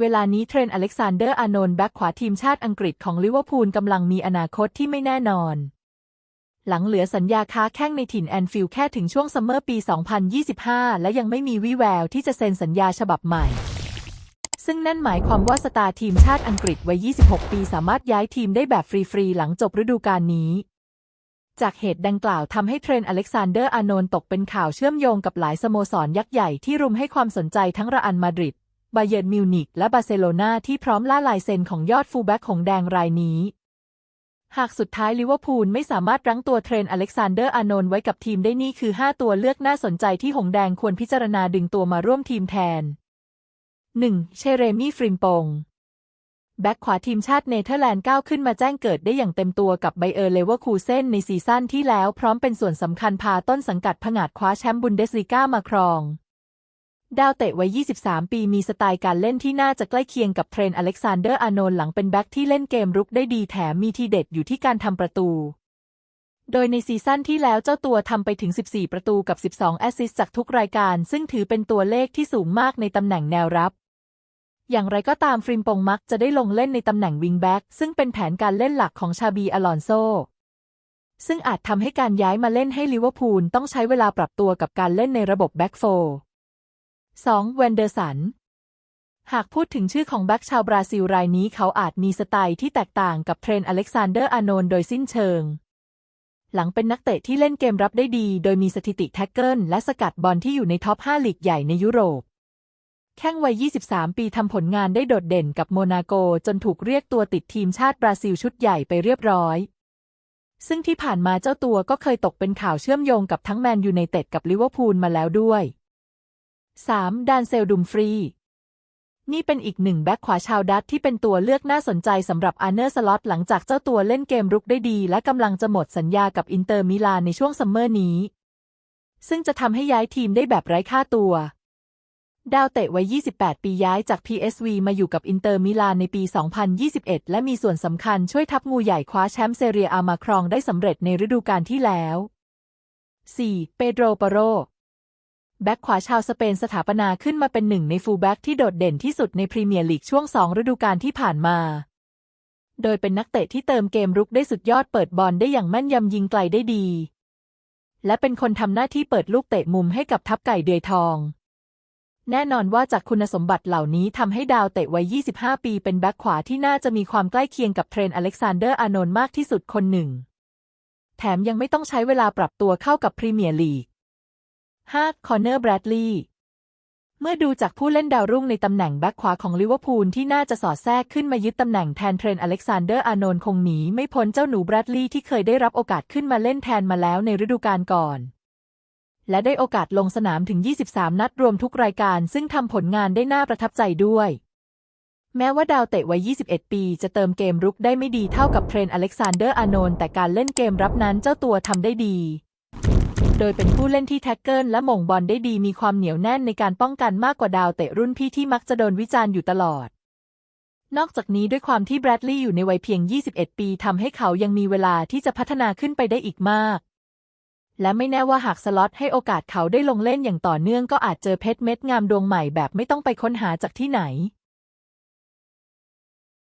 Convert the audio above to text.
เวลานี้เทรนอเล็กซานเดอร์ อาร์โนลด์แบ็กขวาทีมชาติอังกฤษของลิเวอร์พูลกำลังมีอนาคตที่ไม่แน่นอน หลังเหลือสัญญาค้าแข้งในถิ่นแอนฟิลด์แค่ถึงช่วงซัมเมอร์ปี 2025 และยังไม่มีวี่แววที่จะเซ็นสัญญาฉบับใหม่ ซึ่งนั่นหมายความว่าสตาร์ทีมชาติอังกฤษวัย 26 ปีสามารถย้ายทีมได้แบบฟรีๆ หลังจบฤดูกาลนี้จากเหตุดังกล่าวทำให้เทรนอเล็กซานเดอร์ อาร์โนลด์ตกเป็นข่าวเชื่อมโยงกับหลายสโมสรยักษ์ใหญ่ที่รุมให้ความสนใจทั้งระอันมาดริด บาเยิร์นมิวนิกและบาร์เซโลนาที่พร้อมล่าลายเซ็นของยอดฟูลแบ็กของแดงรายนี้ หากสุดท้ายลิเวอร์พูลไม่สามารถรั้งตัวเทรนอเล็กซานเดอร์อาร์โนลด์ไว้กับทีมได้นี่คือ 5 ตัวเลือกน่าสนใจที่หงแดงควรพิจารณาดึงตัวมาร่วมทีมแทน 1. เชเรมี่ฟริมปงแบ็กขวาทีมชาติเนเธอร์แลนด์ก้าวขึ้นมาแจ้งเกิดได้อย่างเต็มตัวกับไบเออร์เลเวอร์คูเซนในซีซั่นที่แล้วพร้อมเป็นส่วนสำคัญพาต้นสังกัดผงาดคว้าแชมป์บุนเดสลีกามาครอง ดาวเตะวัย 23 ปีมีสไตล์การเล่นที่น่าจะใกล้เคียงกับเทรนอเล็กซานเดอร์ อาโนลด์หลังเป็นแบ็กที่เล่นเกมรุกได้ดีแถมมีทีเด็ดอยู่ที่การทำประตู โดยในซีซั่นที่แล้วเจ้าตัวทำไปถึง 14 ประตูกับ 12 แอสซิสต์จากทุกรายการ ซึ่งถือเป็นตัวเลขที่สูงมากในตำแหน่งแนวรับ อย่างไรก็ตามฟริมปงมักจะได้ลงเล่นในตำแหน่งวิงแบ็กซึ่งเป็นแผนการเล่นหลักของชาบีอลอนโซซึ่งอาจทำให้การย้ายมาเล่นให้ลิเวอร์พูลต้องใช้เวลาปรับตัวกับการเล่นในระบบแบ็กโฟร์ 2. เวนเดอร์สัน หากพูดถึงชื่อของแบ็กชาวบราซิลรายนี้เขาอาจมีสไตล์ที่แตกต่างกับเทรนอเล็กซานเดอร์อาร์โนลด์โดยสิ้นเชิง หลังเป็นนักเตะที่เล่นเกมรับได้ดี โดยมีสถิติแท็กเกิลและสกัดบอลที่อยู่ในท็อป 5 ลีกใหญ่ในยุโรป แข้งวัย 23 ปีทำผลงานได้โดดเด่นกับโมนาโกจนถูกเรียกตัวติดทีมชาติบราซิลชุดใหญ่ไปเรียบร้อยซึ่งที่ผ่านมาเจ้าตัวก็เคยตกเป็นข่าวเชื่อมโยงกับทั้งแมนยูไนเต็ดกับลิเวอร์พูลมาแล้วด้วย 3. ดานเซลดุมฟรี นี่เป็นอีกหนึ่งแบ็คขวาชาวดัตที่เป็นตัวเลือกน่าสนใจสำหรับอาร์เนอร์สล็อตหลังจากเจ้าตัวเล่นเกมรุกได้ดี และกำลังจะหมดสัญญากับอินเตอร์มิลานในช่วงซัมเมอร์นี้ ซึ่งจะทำให้ย้ายทีมได้แบบไร้ค่าตัว ดาวเตะวัย 28 ปีย้ายจาก PSV มาอยู่กับอินเตอร์มิลานในปี 2021 และมีส่วนสำคัญช่วยทัพงูใหญ่คว้าแชมป์เซเรียอามาครองได้สำเร็จในฤดูกาลที่แล้ว 4. เปโดรปาโร แบ็กขวาชาวสเปนสถาปนาขึ้นมาเป็นหนึ่งในฟูลแบ็กที่โดดเด่นที่สุดในพรีเมียร์ลีกช่วงสองฤดูกาลที่ผ่านมา โดยเป็นนักเตะที่เติมเกมรุกได้สุดยอดเปิดบอลได้อย่างแม่นยำยิงไกลได้ดี และเป็นคนทำหน้าที่เปิดลูกเตะมุมให้กับทัพไก่เดือยทอง แน่นอนว่าจากคุณสมบัติเหล่านี้ทำให้ดาวเตะวัย 25 ปีเป็นแบ็กขวาที่น่าจะมีความใกล้เคียงกับเทรนอเล็กซานเดอร์อาร์โนลด์มากที่สุดคนหนึ่ง แถมยังไม่ต้องใช้เวลาปรับตัวเข้ากับพรีเมียร์ลีก 5. คอนเนอร์ แบรดลีย์เมื่อดูจากผู้เล่นดาวรุ่งในตำแหน่งแบ็คขวาของลิเวอร์พูลที่น่าจะสอดแทรกขึ้นมายึดตำแหน่งแทนเทรนต์อเล็กซานเดอร์อาร์โนลด์คงหนีไม่พ้นเจ้าหนูแบรดลีย์ที่เคยได้รับโอกาสขึ้นมาเล่นแทนมาแล้วในฤดูกาลก่อน และได้โอกาสลงสนามถึง 23 นัดรวมทุกรายการ ซึ่งทำผลงานได้น่าประทับใจด้วย แม้ว่าดาวเตะวัย 21 ปี จะเติมเกมรุกได้ไม่ดีเท่ากับเทรนต์อเล็กซานเดอร์อาร์โนลด์แต่การเล่นเกมรับนั้นเจ้าตัวทำได้ดี โดยเป็นผู้เล่นที่แท็กเกิลและหม่งบอลได้ดีมีความเหนียวแน่นในการป้องกันมากกว่าดาวเตะรุ่นพี่ที่มักจะโดนวิจารณ์อยู่ตลอด นอกจากนี้ด้วยความที่แบรดลีย์อยู่ในวัยเพียง 21 ปีทำให้เขายังมีเวลาที่จะพัฒนาขึ้นไปได้อีกมาก และไม่แน่ว่าหากสล็อตให้โอกาสเขาได้ลงเล่นอย่างต่อเนื่องก็อาจเจอเพชรเม็ดงามดวงใหม่แบบไม่ต้องไปค้นหาจากที่ไหน